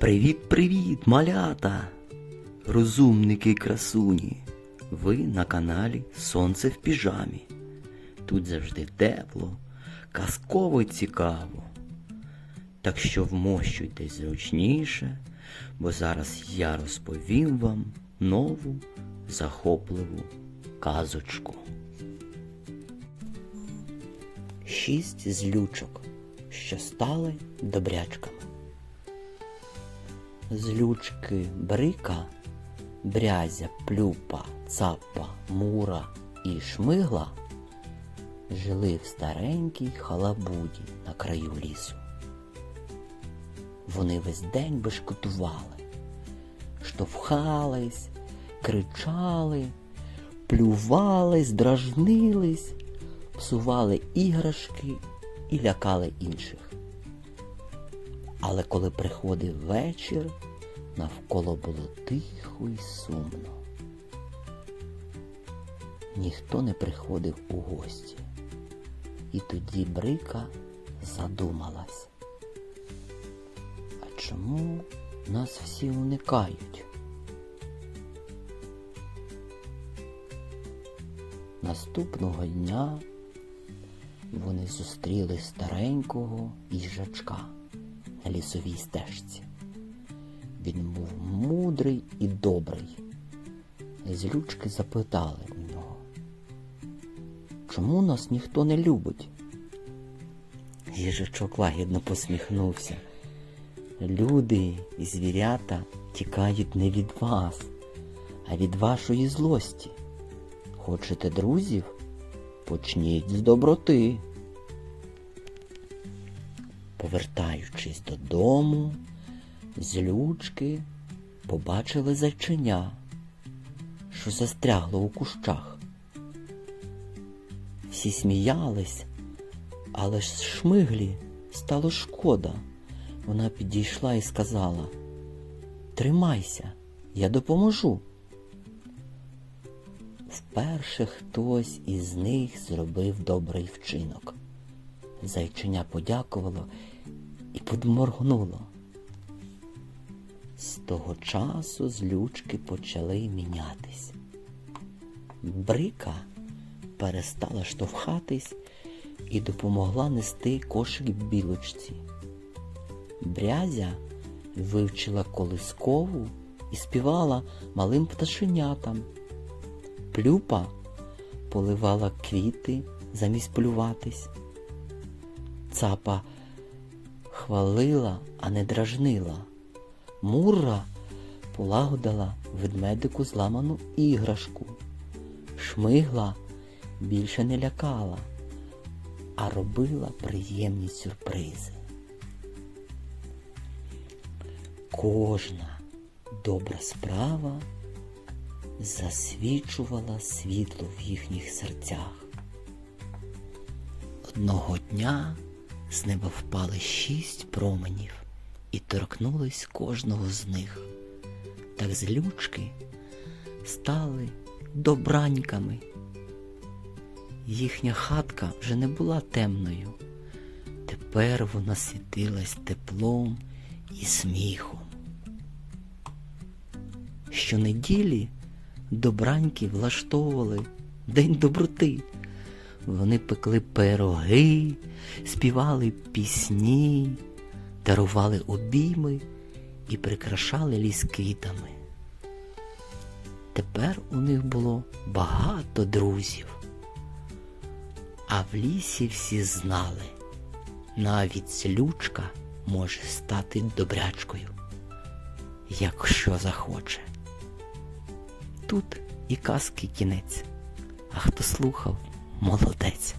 Привіт-привіт, малята! Розумники красуні! Ви на каналі Сонце в піжамі. Тут завжди тепло, казково цікаво. Так що вмощуйтесь зручніше, бо зараз я розповім вам нову захопливу казочку. Шість злючок, що стали добрячками. Злючки брика, брязя, плюпа, цапа, мура і шмигла жили в старенькій халабуді на краю лісу. Вони весь день бешкотували, штовхались, кричали, плювались, дражнились, псували іграшки і лякали інших. Але коли приходив вечір, навколо було тихо й сумно. Ніхто не приходив у гості. І тоді Брика задумалась. А чому нас всі уникають? Наступного дня вони зустріли старенького їжачка на лісовій стежці. Він був мудрий і добрий. Злючки запитали у нього, чому нас ніхто не любить? Їжачок лагідно посміхнувся. Люди і звірята тікають не від вас, а від вашої злості. Хочете друзів? Почніть з доброти. Повертаючись додому, злючки побачили зайчиня, що застрягло у кущах. Всі сміялись, але ж шмиглі стало шкода. Вона підійшла і сказала Тримайся, я допоможу. Вперше хтось із них зробив добрий вчинок. Зайчиня подякувало і подморгнуло. З того часу злючки почали мінятись. Брика перестала штовхатись і допомогла нести кошик білочці. Брязя вивчила колискову і співала малим пташенятам. Плюпа поливала квіти замість плюватись. Цапа хвалила, а не дражнила. Мурра полагодила ведмедику зламану іграшку. Шмигла більше не лякала, а робила приємні сюрпризи. Кожна добра справа засвічувала світло в їхніх серцях. Одного дня з неба впали шість променів і торкнулись кожного з них. Так злючки стали добраньками. Їхня хатка вже не була темною. Тепер вона світилась теплом і сміхом. Щонеділі добраньки влаштовували День доброти. Вони пекли пироги, співали пісні, дарували обійми і прикрашали ліс квітами. Тепер у них було багато друзів. А в лісі всі знали, навіть злючка може стати добрячкою, якщо захоче. Тут і казки кінець, а хто слухав, молодець.